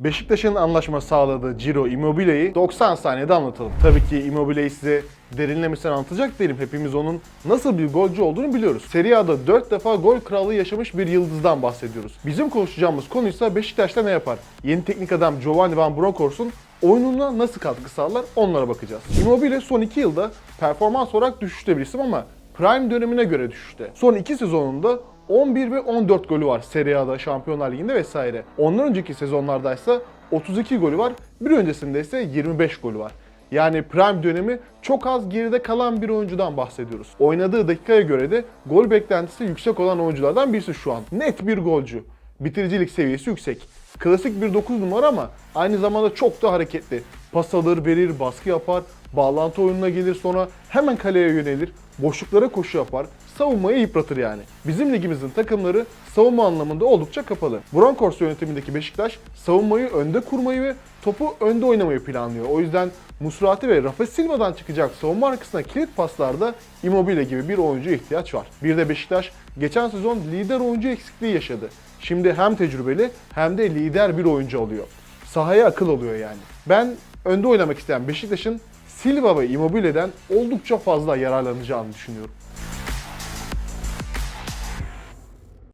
Beşiktaş'ın anlaşma sağladığı Ciro Immobile'yi 90 saniyede anlatalım. Tabii ki Immobile'yi size derinlemesine anlatacak değilim. Hepimiz onun nasıl bir golcü olduğunu biliyoruz. Serie A'da 4 defa gol krallığı yaşamış bir yıldızdan bahsediyoruz. Bizim konuşacağımız konu ise Beşiktaş'ta ne yapar? Yeni teknik adam Giovanni Van Bronckhorst'un oyununa nasıl katkı sağlar onlara bakacağız. Immobile son 2 yılda performans olarak düşüşte bir isim ama prime dönemine göre düşüşte. Son 2 sezonunda 11 ve 14 golü var Serie A'da, Şampiyonlar Ligi'nde vesaire. Ondan önceki sezonlarda ise 32 golü var. Bir öncesinde ise 25 golü var. Yani prime dönemi çok az geride kalan bir oyuncudan bahsediyoruz. Oynadığı dakikaya göre de gol beklentisi yüksek olan oyunculardan birisi şu an. Net bir golcü. Bitiricilik seviyesi yüksek. Klasik bir 9 numara ama aynı zamanda çok da hareketli. Pas alır, verir, baskı yapar, bağlantı oyununa gelir sonra hemen kaleye yönelir, boşluklara koşu yapar, savunmayı yıpratır yani. Bizim ligimizin takımları savunma anlamında oldukça kapalı. Bronckhorst yönetimindeki Beşiktaş savunmayı önde kurmayı ve topu önde oynamayı planlıyor. O yüzden Musrati ve Rafa Silva'dan çıkacak savunma arkasına kilit paslarda Immobile gibi bir oyuncuya ihtiyaç var. Bir de Beşiktaş geçen sezon lider oyuncu eksikliği yaşadı. Şimdi hem tecrübeli hem de lider bir oyuncu alıyor. Sahaya akıl oluyor yani. Ben önde oynamak isteyen Beşiktaş'ın Silva ve Immobile'den oldukça fazla yararlanacağını düşünüyorum.